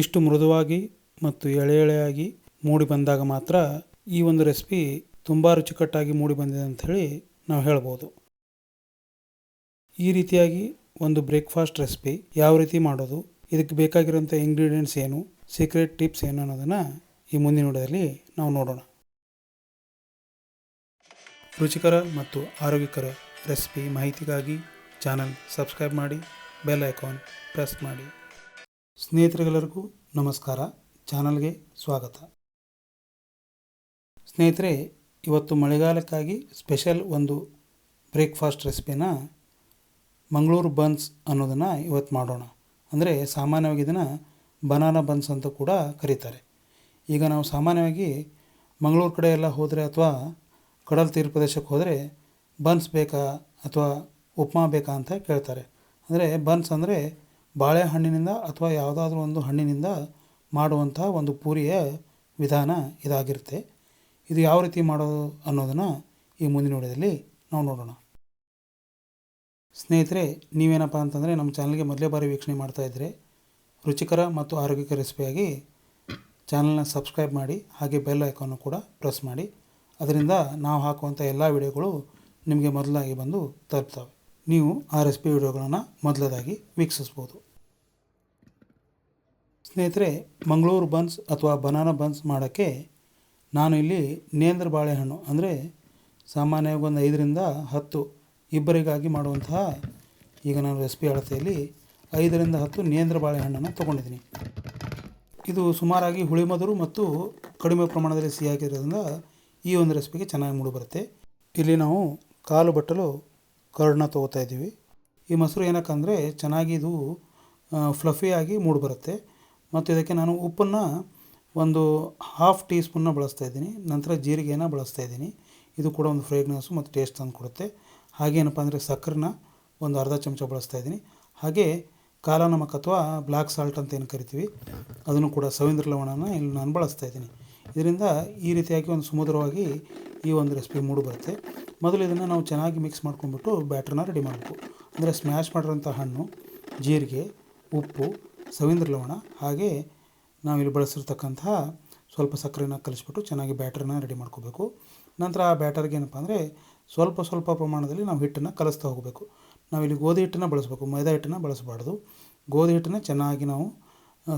ಇಷ್ಟು ಮೃದುವಾಗಿ ಮತ್ತು ಎಳೆ ಎಳೆಯಾಗಿ ಮೂಡಿ ಬಂದಾಗ ಮಾತ್ರ ಈ ಒಂದು ರೆಸಿಪಿ ತುಂಬ ರುಚಿಕಟ್ಟಾಗಿ ಮೂಡಿ ಬಂದಿದೆ ಅಂಥೇಳಿ ನಾವು ಹೇಳ್ಬೋದು. ಈ ರೀತಿಯಾಗಿ ಒಂದು ಬ್ರೇಕ್ಫಾಸ್ಟ್ ರೆಸಿಪಿ ಯಾವ ರೀತಿ ಮಾಡೋದು, ಇದಕ್ಕೆ ಬೇಕಾಗಿರುವಂಥ ಇಂಗ್ರೀಡಿಯೆಂಟ್ಸ್ ಏನು, ಸೀಕ್ರೆಟ್ ಟಿಪ್ಸ್ ಏನು ಅನ್ನೋದನ್ನು ಈ ಮುಂದಿನ ವಿಡಿಯೋದಲ್ಲಿ ನಾವು ನೋಡೋಣ. ರುಚಿಕರ ಮತ್ತು ಆರೋಗ್ಯಕರ ರೆಸಿಪಿ ಮಾಹಿತಿಗಾಗಿ ಚಾನಲ್ ಸಬ್ಸ್ಕ್ರೈಬ್ ಮಾಡಿ, ಬೆಲ್ ಐಕಾನ್ ಪ್ರೆಸ್ ಮಾಡಿ. ಸ್ನೇಹಿತರೆಲ್ಲರಿಗೂ ನಮಸ್ಕಾರ. ಚಾನಲ್ಗೆ ಸ್ವಾಗತ. ಸ್ನೇಹಿತರೆ, ಇವತ್ತು ಮಳೆಗಾಲಕ್ಕಾಗಿ ಸ್ಪೆಷಲ್ ಒಂದು ಬ್ರೇಕ್ಫಾಸ್ಟ್ ರೆಸಿಪಿನ ಮಂಗಳೂರು ಬನ್ಸ್ ಅನ್ನೋದನ್ನು ಇವತ್ತು ಮಾಡೋಣ. ಅಂದರೆ ಸಾಮಾನ್ಯವಾಗಿ ಇದನ್ನು ಬನಾನಾ ಬನ್ಸ್ ಅಂತ ಕೂಡ ಕರೀತಾರೆ. ಈಗ ನಾವು ಸಾಮಾನ್ಯವಾಗಿ ಮಂಗಳೂರು ಕಡೆ ಎಲ್ಲ ಹೋದರೆ ಅಥವಾ ಕಡಲ ತೀರ ಪ್ರದೇಶಕ್ಕೆ ಹೋದರೆ ಬನ್ಸ್ ಬೇಕಾ ಅಥವಾ ಉಪ್ಮಾ ಬೇಕಾ ಅಂತ ಕೇಳ್ತಾರೆ. ಅಂದರೆ ಬನ್ಸ್ ಅಂದರೆ ಬಾಳೆಹಣ್ಣಿನಿಂದ ಅಥವಾ ಯಾವುದಾದ್ರೂ ಒಂದು ಹಣ್ಣಿನಿಂದ ಮಾಡುವಂಥ ಒಂದು ಪೂರಿಯ ವಿಧಾನ ಇದಾಗಿರುತ್ತೆ. ಇದು ಯಾವ ರೀತಿ ಮಾಡೋದು ಅನ್ನೋದನ್ನು ಈ ಮುಂದಿನ ವಿಡಿಯೋದಲ್ಲಿ ನಾವು ನೋಡೋಣ. ಸ್ನೇಹಿತರೆ, ನೀವೇನಪ್ಪ ಅಂತಂದರೆ ನಮ್ಮ ಚಾನಲ್ಗೆ ಮೊದಲೇ ಬಾರಿ ವೀಕ್ಷಣೆ ಮಾಡ್ತಾ ಇದ್ದರೆ ರುಚಿಕರ ಮತ್ತು ಆರೋಗ್ಯಕರ ರೆಸಿಪಿಯಾಗಿ ಚಾನಲ್ನ ಸಬ್ಸ್ಕ್ರೈಬ್ ಮಾಡಿ, ಹಾಗೆ ಬೆಲ್ ಐಕಾನ್ನು ಕೂಡ ಪ್ರೆಸ್ ಮಾಡಿ. ಅದರಿಂದ ನಾವು ಹಾಕುವಂಥ ಎಲ್ಲ ವಿಡಿಯೋಗಳು ನಿಮಗೆ ಮೊದಲಾಗಿ ಬಂದು ತಲುಪ್ತವೆ. ನೀವು ಆ ಪಿ ವಿಡಿಯೋಗಳನ್ನು ಮೊದಲದಾಗಿ ವೀಕ್ಷಿಸ್ಬೋದು. ಸ್ನೇಹಿತರೆ, ಮಂಗಳೂರು ಬನ್ಸ್ ಅಥವಾ ಬನಾನಾ ಬನ್ಸ್ ಮಾಡೋಕ್ಕೆ ನಾನು ಇಲ್ಲಿ ನೇಂದ್ರ ಬಾಳೆಹಣ್ಣು ಅಂದರೆ ಸಾಮಾನ್ಯವಾಗಿ ಒಂದು ಐದರಿಂದ ಹತ್ತು ಇಬ್ಬರಿಗಾಗಿ ಮಾಡುವಂತಹ ಈಗ ನಾನು ರೆಸಿಪಿ ಅಳತೆಯಲ್ಲಿ ಐದರಿಂದ ಹತ್ತು ನೇಂದ್ರ ಬಾಳೆಹಣ್ಣನ್ನು ತೊಗೊಂಡಿದ್ದೀನಿ. ಇದು ಸುಮಾರಾಗಿ ಹುಳಿಮಧುರು ಮತ್ತು ಕಡಿಮೆ ಪ್ರಮಾಣದಲ್ಲಿ ಸಿಹಿಯಾಗಿರೋದ್ರಿಂದ ಈ ಒಂದು ರೆಸಿಪಿಗೆ ಚೆನ್ನಾಗಿ ಮೂಡಿಬರುತ್ತೆ. ಇಲ್ಲಿ ನಾವು ಕಾಲು ಬಟ್ಟಲು ಕರ್ಡನ್ನ ತೊಗೋತಾ ಇದ್ದೀವಿ. ಈ ಮೊಸರು ಏನಕ್ಕಂದರೆ ಚೆನ್ನಾಗಿ ಇದು ಫ್ಲಫಿಯಾಗಿ ಮೂಡಿಬರುತ್ತೆ ಮತ್ತು ಇದಕ್ಕೆ ನಾನು ಉಪ್ಪನ್ನು ಒಂದು ಹಾಫ್ ಟೀ ಸ್ಪೂನ್ನ ಬಳಸ್ತಾ ಇದ್ದೀನಿ. ನಂತರ ಜೀರಿಗೆನ ಬಳಸ್ತಾ ಇದ್ದೀನಿ. ಇದು ಕೂಡ ಒಂದು ಫ್ರೇಗ್ನೆನ್ಸು ಮತ್ತು ಟೇಸ್ಟ್ ತಂದು ಕೊಡುತ್ತೆ. ಹಾಗೇನಪ್ಪ ಅಂದರೆ ಸಕ್ಕರೆನ ಒಂದು ಅರ್ಧ ಚಮಚ ಬಳಸ್ತಾ ಇದ್ದೀನಿ. ಹಾಗೆ ಕಾಲ ನಮಕ್ ಅಥವಾ ಬ್ಲ್ಯಾಕ್ ಸಾಲ್ಟ್ ಅಂತ ಏನು ಕರಿತೀವಿ, ಅದನ್ನು ಕೂಡ ಸವೇಂದ್ರ ಲವಣನ ಇಲ್ಲಿ ನಾನು ಬಳಸ್ತಾ ಇದ್ದೀನಿ. ಇದರಿಂದ ಈ ರೀತಿಯಾಗಿ ಒಂದು ಸುಮಧುರವಾಗಿ ಈ ಒಂದು ರೆಸಿಪಿ ಮೂಡಿ ಬರುತ್ತೆ. ಮೊದಲು ಇದನ್ನು ನಾವು ಚೆನ್ನಾಗಿ ಮಿಕ್ಸ್ ಮಾಡ್ಕೊಂಡ್ಬಿಟ್ಟು ಬ್ಯಾಟ್ರನ್ನ ರೆಡಿ ಮಾಡಬೇಕು. ಅಂದರೆ ಸ್ಮ್ಯಾಶ್ ಮಾಡಿರೋಂಥ ಹಣ್ಣು, ಜೀರಿಗೆ, ಉಪ್ಪು, ಸವಿಂದ್ರ ಲವಣ, ಹಾಗೆ ನಾವಿಲ್ಲಿ ಬಳಸಿರ್ತಕ್ಕಂತಹ ಸ್ವಲ್ಪ ಸಕ್ಕರೆನ ಕಲಿಸ್ಬಿಟ್ಟು ಚೆನ್ನಾಗಿ ಬ್ಯಾಟ್ರನ್ನ ರೆಡಿ ಮಾಡ್ಕೋಬೇಕು. ನಂತರ ಆ ಬ್ಯಾಟರ್ಗೆ ಏನಪ್ಪ ಅಂದರೆ ಸ್ವಲ್ಪ ಸ್ವಲ್ಪ ಪ್ರಮಾಣದಲ್ಲಿ ನಾವು ಹಿಟ್ಟನ್ನು ಕಲಿಸ್ತಾ ಹೋಗಬೇಕು. ನಾವಿಲ್ಲಿ ಗೋಧಿ ಹಿಟ್ಟನ್ನು ಬಳಸಬೇಕು, ಮೈದಾ ಹಿಟ್ಟನ್ನು ಬಳಸಬಾರ್ದು. ಗೋಧಿ ಹಿಟ್ಟನ್ನು ಚೆನ್ನಾಗಿ ನಾವು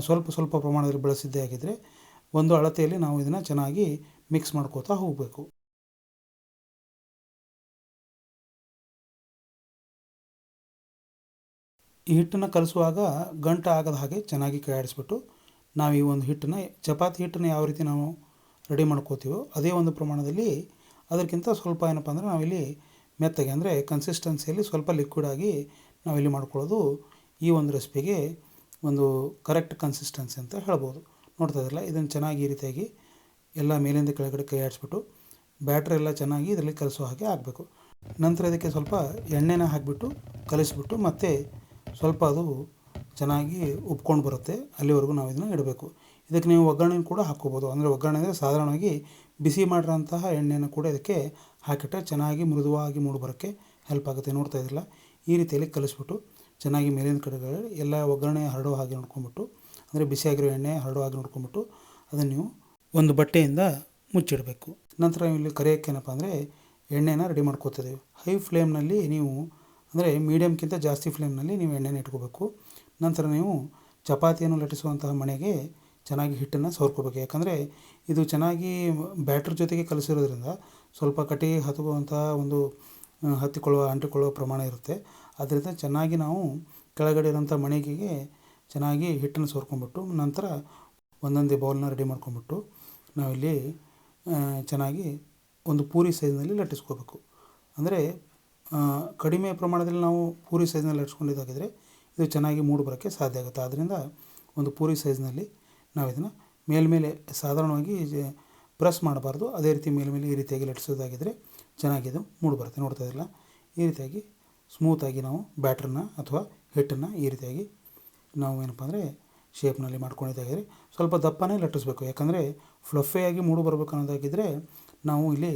ಸ್ವಲ್ಪ ಸ್ವಲ್ಪ ಪ್ರಮಾಣದಲ್ಲಿ ಬಳಸಿದ್ದೇ ಆಗಿದ್ದರೆ ಒಂದು ಅಳತೆಯಲ್ಲಿ ನಾವು ಇದನ್ನು ಚೆನ್ನಾಗಿ ಮಿಕ್ಸ್ ಮಾಡ್ಕೋತಾ ಹೋಗಬೇಕು. ಈ ಹಿಟ್ಟನ್ನು ಕಲಿಸುವಾಗ ಗಂಟು ಆಗದ ಹಾಗೆ ಚೆನ್ನಾಗಿ ಕೈಯಾಡಿಸ್ಬಿಟ್ಟು ನಾವು ಈ ಒಂದು ಹಿಟ್ಟನ್ನು, ಚಪಾತಿ ಹಿಟ್ಟನ್ನು ಯಾವ ರೀತಿ ನಾವು ರೆಡಿ ಮಾಡ್ಕೋತೀವೋ ಅದೇ ಒಂದು ಪ್ರಮಾಣದಲ್ಲಿ ಅದಕ್ಕಿಂತ ಸ್ವಲ್ಪ ಏನಪ್ಪ ಅಂದರೆ ನಾವಿಲ್ಲಿ ಮೆತ್ತಗೆ ಅಂದರೆ ಕನ್ಸಿಸ್ಟೆನ್ಸಿಯಲ್ಲಿ ಸ್ವಲ್ಪ ಲಿಕ್ವಿಡ್ ಆಗಿ ನಾವಿಲ್ಲಿ ಮಾಡ್ಕೊಳ್ಳೋದು ಈ ಒಂದು ರೆಸಿಪಿಗೆ ಒಂದು ಕರೆಕ್ಟ್ ಕನ್ಸಿಸ್ಟೆನ್ಸಿ ಅಂತ ಹೇಳ್ಬೋದು. ನೋಡ್ತಾ ಇದ್ರಲ್ಲ ಇದನ್ನು ಚೆನ್ನಾಗಿ ಈ ರೀತಿಯಾಗಿ ಎಲ್ಲ ಮೇಲಿಂದ ಕೆಳಗಡೆ ಕೈ ಆಡಿಸ್ಬಿಟ್ಟು ಬ್ಯಾಟ್ರಿ ಎಲ್ಲ ಚೆನ್ನಾಗಿ ಇದರಲ್ಲಿ ಕಲಿಸೋ ಹಾಗೆ ಆಗಬೇಕು. ನಂತರ ಇದಕ್ಕೆ ಸ್ವಲ್ಪ ಎಣ್ಣೆನ ಹಾಕಿಬಿಟ್ಟು, ಕಲಿಸ್ಬಿಟ್ಟು ಮತ್ತೆ ಸ್ವಲ್ಪ ಅದು ಚೆನ್ನಾಗಿ ಉಪ್ಕೊಂಡು ಬರುತ್ತೆ. ಅಲ್ಲಿವರೆಗೂ ನಾವು ಇದನ್ನು ಇಡಬೇಕು. ಇದಕ್ಕೆ ನೀವು ಒಗ್ಗರಣೆ ಕೂಡ ಹಾಕ್ಕೋಬೋದು. ಅಂದರೆ ಒಗ್ಗರಣೆ ಅಂದರೆ ಸಾಧಾರಣವಾಗಿ ಬಿಸಿ ಮಾಡಿರೋಂತಹ ಎಣ್ಣೆಯನ್ನು ಕೂಡ ಇದಕ್ಕೆ ಹಾಕಿಟ್ಟರೆ ಚೆನ್ನಾಗಿ ಮೃದುವಾಗಿ ಮೂಡಿ ಬರೋಕ್ಕೆ ಹೆಲ್ಪ್ ಆಗುತ್ತೆ. ನೋಡ್ತಾ ಇದ್ದಿಲ್ಲ ಈ ರೀತಿಯಲ್ಲಿ ಕಲಿಸ್ಬಿಟ್ಟು ಚೆನ್ನಾಗಿ ಮೇಲಿನ ಕಡೆಗಳಲ್ಲಿ ಎಲ್ಲ ಒಗ್ಗರಣೆ ಹರಡೋ ಹಾಗೆ ನೋಡ್ಕೊಂಬಿಟ್ಟು ಅಂದರೆ ಬಿಸಿಯಾಗಿರೋ ಎಣ್ಣೆ ಹರಡೋ ಹಾಗೆ ನೋಡ್ಕೊಂಬಿಟ್ಟು ಅದನ್ನು ನೀವು ಒಂದು ಬಟ್ಟೆಯಿಂದ ಮುಚ್ಚಿಡಬೇಕು. ನಂತರ ಇಲ್ಲಿ ಕರಿಯೋಕ್ಕೇನಪ್ಪ ಅಂದರೆ ಎಣ್ಣೆನ ರೆಡಿ ಮಾಡ್ಕೋತಿದ್ದೀವಿ ಹೈ ಫ್ಲೇಮ್ನಲ್ಲಿ ನೀವು ಅಂದರೆ ಮೀಡಿಯಮ್ಗಿಂತ ಜಾಸ್ತಿ ಫ್ಲೇಮ್ನಲ್ಲಿ ನೀವು ಎಣ್ಣೆನ ಇಟ್ಕೋಬೇಕು. ನಂತರ ನೀವು ಚಪಾತಿಯನ್ನು ಲಟ್ಟಿಸುವಂತಹ ಮಣೆಗೆ ಚೆನ್ನಾಗಿ ಹಿಟ್ಟನ್ನು ಸವರ್ಕೋಬೇಕು ಯಾಕಂದರೆ ಇದು ಚೆನ್ನಾಗಿ ಬ್ಯಾಟ್ರ್ ಜೊತೆಗೆ ಕಲಿಸಿರೋದ್ರಿಂದ ಸ್ವಲ್ಪ ಕಟಿ ಹತ್ಕೋವಂತಹ ಒಂದು ಹತ್ತಿಕೊಳ್ಳುವ, ಅಂಟಿಕೊಳ್ಳುವ ಪ್ರಮಾಣ ಇರುತ್ತೆ. ಅದರಿಂದ ಚೆನ್ನಾಗಿ ನಾವು ಕೆಳಗಡೆ ಇರೋಂಥ ಮಣಿಗೆಗೆ ಚೆನ್ನಾಗಿ ಹಿಟ್ಟನ್ನು ಸೋರ್ಕೊಂಡ್ಬಿಟ್ಟು ನಂತರ ಒಂದೊಂದೇ ಬೌಲ್ನ ರೆಡಿ ಮಾಡ್ಕೊಂಬಿಟ್ಟು ನಾವಿಲ್ಲಿ ಚೆನ್ನಾಗಿ ಒಂದು ಪೂರಿ ಸೈಜ್ನಲ್ಲಿ ಲಟ್ಟಿಸ್ಕೋಬೇಕು. ಅಂದರೆ ಕಡಿಮೆ ಪ್ರಮಾಣದಲ್ಲಿ ನಾವು ಪೂರಿ ಸೈಜ್ನಲ್ಲಿ ಲಟ್ಟಿಸ್ಕೊಂಡಿದ್ದಾಗಿದ್ದರೆ ಇದು ಚೆನ್ನಾಗಿ ಮೂಡಿ ಬರೋಕ್ಕೆ ಸಾಧ್ಯ ಆಗುತ್ತೆ. ಆದ್ದರಿಂದ ಒಂದು ಪೂರಿ ಸೈಜ್ನಲ್ಲಿ ನಾವು ಇದನ್ನು ಮೇಲ್ಮೇಲೆ ಸಾಧಾರಣವಾಗಿ ಪ್ರೆಸ್ ಮಾಡಬಾರ್ದು. ಅದೇ ರೀತಿ ಮೇಲ್ಮೇಲೆ ಈ ರೀತಿಯಾಗಿ ಲಟ್ಸೋದಾಗಿದ್ದರೆ ಚೆನ್ನಾಗಿದು ಮೂಡಿ ಬರುತ್ತೆ. ನೋಡ್ತಾ ಇದ್ದಿಲ್ಲ ಈ ರೀತಿಯಾಗಿ ಸ್ಮೂತಾಗಿ ನಾವು ಬ್ಯಾಟ್ರನ್ನ ಅಥವಾ ಹಿಟ್ಟನ್ನು ಈ ರೀತಿಯಾಗಿ ನಾವು ಏನಪ್ಪ ಅಂದರೆ ಶೇಪ್ನಲ್ಲಿ ಮಾಡ್ಕೊಂಡಿದ್ದಾಗಿದ್ರೆ ಸ್ವಲ್ಪ ದಪ್ಪನೇ ಲಟ್ಟಿಸ್ಬೇಕು. ಯಾಕಂದರೆ ಫ್ಲಫಿಯಾಗಿ ಮೂಡು ಬರಬೇಕು ಅನ್ನೋದಾಗಿದ್ದರೆ ನಾವು ಇಲ್ಲಿ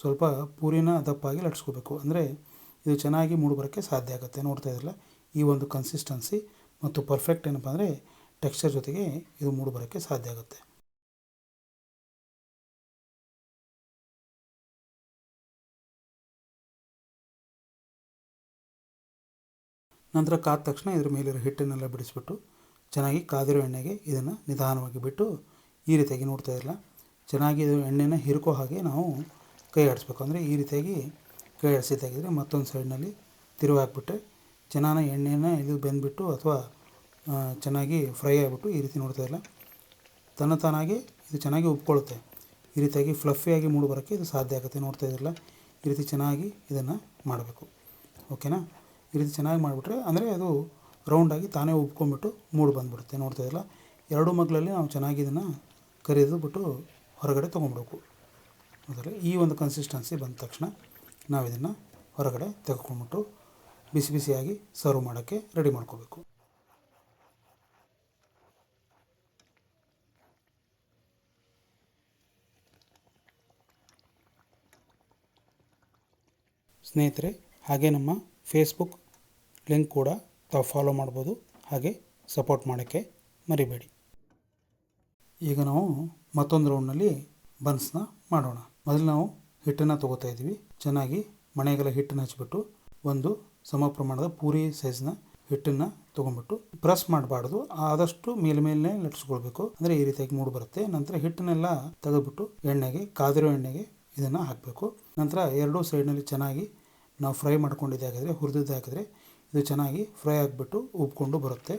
ಸ್ವಲ್ಪ ಪೂರಿನ ದಪ್ಪಾಗಿ ಲಟ್ಟಿಸ್ಕೋಬೇಕು. ಅಂದರೆ ಇದು ಚೆನ್ನಾಗಿ ಮೂಡಿ ಬರೋಕ್ಕೆ ಸಾಧ್ಯ ಆಗುತ್ತೆ. ನೋಡ್ತಾ ಇದ್ರಲ್ಲ ಈ ಒಂದು ಕನ್ಸಿಸ್ಟೆನ್ಸಿ ಮತ್ತು ಪರ್ಫೆಕ್ಟ್ ಏನಪ್ಪ ಅಂದರೆ ಟೆಕ್ಸ್ಚರ್ ಜೊತೆಗೆ ಇದು ಮೂಡಿಬರೋಕ್ಕೆ ಸಾಧ್ಯ ಆಗುತ್ತೆ. ನಂತರ ಕಾದ ತಕ್ಷಣ ಇದ್ರ ಮೇಲಿರೋ ಹಿಟ್ಟನ್ನೆಲ್ಲ ಬಿಡಿಸ್ಬಿಟ್ಟು ಚೆನ್ನಾಗಿ ಕಾದಿರೋ ಎಣ್ಣೆಗೆ ಇದನ್ನು ನಿಧಾನವಾಗಿ ಬಿಟ್ಟು ಈ ರೀತಿಯಾಗಿ ನೋಡ್ತಾ ಇರಲ್ಲ ಚೆನ್ನಾಗಿ ಇದು ಎಣ್ಣೆನ ಹಿರ್ಕೋ ಹಾಗೆ ನಾವು ಕೈ ಆಡಿಸ್ಬೇಕು. ಅಂದರೆ ಈ ರೀತಿಯಾಗಿ ಕೈ ತೆಗೆದರೆ ಮತ್ತೊಂದು ಸೈಡ್ನಲ್ಲಿ ತಿರುವು ಹಾಕ್ಬಿಟ್ಟೆ ಚೆನ್ನಾಗಿ ಎಣ್ಣೆನ ಇದು ಬೆಂದ್ಬಿಟ್ಟು ಅಥವಾ ಚೆನ್ನಾಗಿ ಫ್ರೈ ಆಗಿಬಿಟ್ಟು ಈ ರೀತಿ ನೋಡ್ತಾ ಇಲ್ಲ ತನ್ನ ತಾನಾಗಿ ಇದು ಚೆನ್ನಾಗಿ ಉಬ್ಕೊಳ್ಳುತ್ತೆ. ಈ ರೀತಿಯಾಗಿ ಫ್ಲಫಿಯಾಗಿ ಮೂಡಿ ಬರೋಕ್ಕೆ ಇದು ಸಾಧ್ಯ ಆಗುತ್ತೆ ನೋಡ್ತಾ ಇದ್ದಿಲ್ಲ ಈ ರೀತಿ ಚೆನ್ನಾಗಿ ಇದನ್ನು ಮಾಡಬೇಕು. ಓಕೆನಾ? ಈ ರೀತಿ ಚೆನ್ನಾಗಿ ಮಾಡಿಬಿಟ್ರೆ ಅಂದರೆ ಅದು ರೌಂಡಾಗಿ ತಾನೇ ಉಬ್ಕೊಂಡ್ಬಿಟ್ಟು ಮೂಡು ಬಂದುಬಿಡುತ್ತೆ ನೋಡ್ತಾ ಇದ್ದಿಲ್ಲ ಎರಡು ಮಗ್ಳಲ್ಲಿ ನಾವು ಚೆನ್ನಾಗಿ ಇದನ್ನು ಕರಿದುಬಿಟ್ಟು ಹೊರಗಡೆ ತೊಗೊಂಬಿಡ್ಬೇಕು ಅದರಲ್ಲಿ ಈ ಒಂದು ಕನ್ಸಿಸ್ಟೆನ್ಸಿ ಬಂದ ತಕ್ಷಣ ನಾವು ಇದನ್ನು ಹೊರಗಡೆ ತೆಗೆದುಕೊಂಡ್ಬಿಟ್ಟು ಬಿಸಿ ಬಿಸಿಯಾಗಿ ಸರ್ವ್ ಮಾಡೋಕ್ಕೆ ರೆಡಿ ಮಾಡ್ಕೋಬೇಕು. ಸ್ನೇಹಿತರೆ, ಹಾಗೆ ನಮ್ಮ ಫೇಸ್ಬುಕ್ ಲಿಂಕ್ ಕೂಡ ತಾವು ಫಾಲೋ ಮಾಡ್ಬೋದು. ಹಾಗೆ ಸಪೋರ್ಟ್ ಮಾಡೋಕ್ಕೆ ಮರಿಬೇಡಿ. ಈಗ ನಾವು ಮತ್ತೊಂದು ರೌಂಡ್ನಲ್ಲಿ ಬನ್ಸ್ನ ಮಾಡೋಣ. ಮೊದಲು ನಾವು ಹಿಟ್ಟನ್ನು ತೊಗೋತಾ ಇದ್ದೀವಿ. ಚೆನ್ನಾಗಿ ಮನೆಗೆಲ್ಲ ಹಿಟ್ಟನ್ನು ಹಚ್ಚಿಬಿಟ್ಟು ಒಂದು ಸಮ ಪ್ರಮಾಣದ ಪೂರಿ ಸೈಜ್ನ ಹಿಟ್ಟನ್ನು ತೊಗೊಂಡ್ಬಿಟ್ಟು ಪ್ರೆಸ್ ಮಾಡಬಾರ್ದು. ಆದಷ್ಟು ಮೇಲ್ಮೇಲೆ ಲಟ್ಸ್ಕೊಳ್ಬೇಕು. ಅಂದರೆ ಈ ರೀತಿಯಾಗಿ ಮೂಡ್ ಬರುತ್ತೆ. ನಂತರ ಹಿಟ್ಟನ್ನೆಲ್ಲ ತೆಗೆದುಬಿಟ್ಟು ಎಣ್ಣೆಗೆ, ಕಾದಿರೋ ಎಣ್ಣೆಗೆ ಇದನ್ನು ಹಾಕಬೇಕು. ನಂತರ ಎರಡೂ ಸೈಡ್ನಲ್ಲಿ ಚೆನ್ನಾಗಿ ನಾವು ಫ್ರೈ ಮಾಡ್ಕೊಂಡಿದ್ದೆ ಹಾಕಿದರೆ ಇದು ಚೆನ್ನಾಗಿ ಫ್ರೈ ಆಗಿಬಿಟ್ಟು ಉಬ್ಕೊಂಡು ಬರುತ್ತೆ.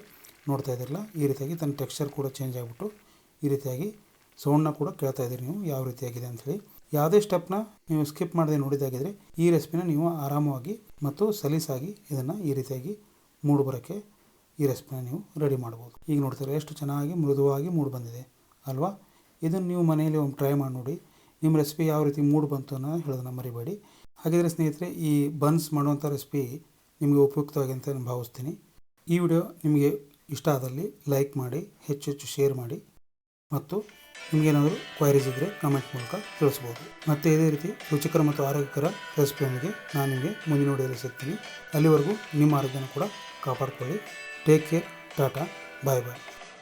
ನೋಡ್ತಾ ಇದ್ದಿರಲ್ಲ, ಈ ರೀತಿಯಾಗಿ ತನ್ನ ಟೆಕ್ಸ್ಚರ್ ಕೂಡ ಚೇಂಜ್ ಆಗಿಬಿಟ್ಟು ಈ ರೀತಿಯಾಗಿ ಸೌಂಡ್ನ ಕೂಡ ಕೇಳ್ತಾ ಇದ್ದೀರಿ ನೀವು, ಯಾವ ರೀತಿಯಾಗಿದೆ ಅಂಥೇಳಿ ಯಾವುದೇ ಸ್ಟೆಪ್ನ ನೀವು ಸ್ಕಿಪ್ ಮಾಡದೆ ನೋಡಿದಾಗಿದ್ರೆ ಈ ರೆಸಿಪಿನ ನೀವು ಆರಾಮವಾಗಿ ಮತ್ತು ಸಲೀಸಾಗಿ ಇದನ್ನು ಈ ರೀತಿಯಾಗಿ ಮೂಡು ಬರೋಕ್ಕೆ ಈ ರೆಸಿಪಿನ ನೀವು ರೆಡಿ ಮಾಡ್ಬೋದು. ಈಗ ನೋಡ್ತಾರೆ ಎಷ್ಟು ಚೆನ್ನಾಗಿ ಮೃದುವಾಗಿ ಮೂಡು ಬಂದಿದೆ, ಅಲ್ವಾ? ಇದನ್ನು ನೀವು ಮನೆಯಲ್ಲಿ ಒಮ್ಮೆ ಟ್ರೈ ಮಾಡಿ ನೋಡಿ, ನಿಮ್ಮ ರೆಸಿಪಿ ಯಾವ ರೀತಿ ಮೂಡ್ ಬಂತು ಅನ್ನೋ ಹೇಳೋದನ್ನ ಮರಿಬೇಡಿ. ಹಾಗಿದ್ರೆ ಸ್ನೇಹಿತರೆ, ಈ ಬನ್ಸ್ ಮಾಡುವಂಥ ರೆಸಿಪಿ ನಿಮಗೆ ಉಪಯುಕ್ತವಾಗಿ ಅಂತ ನಾನು ಭಾವಿಸ್ತೀನಿ. ಈ ವಿಡಿಯೋ ನಿಮಗೆ ಇಷ್ಟ ಆದಲ್ಲಿ ಲೈಕ್ ಮಾಡಿ, ಹೆಚ್ಚು ಹೆಚ್ಚು ಶೇರ್ ಮಾಡಿ. ಮತ್ತು ನಿಮಗೇನಾದರೂ ಕ್ವೈರೀಸ್ ಇದ್ದರೆ ಕಮೆಂಟ್ ಮೂಲಕ ತಿಳಿಸ್ಬೋದು. ಮತ್ತು ಇದೇ ರೀತಿ ರುಚಿಕರ ಮತ್ತು ಆರೋಗ್ಯಕರ ರೆಸಿಪಿಯೊಂದಿಗೆ ನಾನು ನಿಮಗೆ ಮುಂದಿನ ವಿಡಿಯೋದಲ್ಲಿ ಸಿಗ್ತೀನಿ. ಅಲ್ಲಿವರೆಗೂ ನಿಮ್ಮ ಆರೋಗ್ಯನ ಕೂಡ ಕಾಪಾಡ್ಕೊಳ್ಳಿ. Take care tata bye bye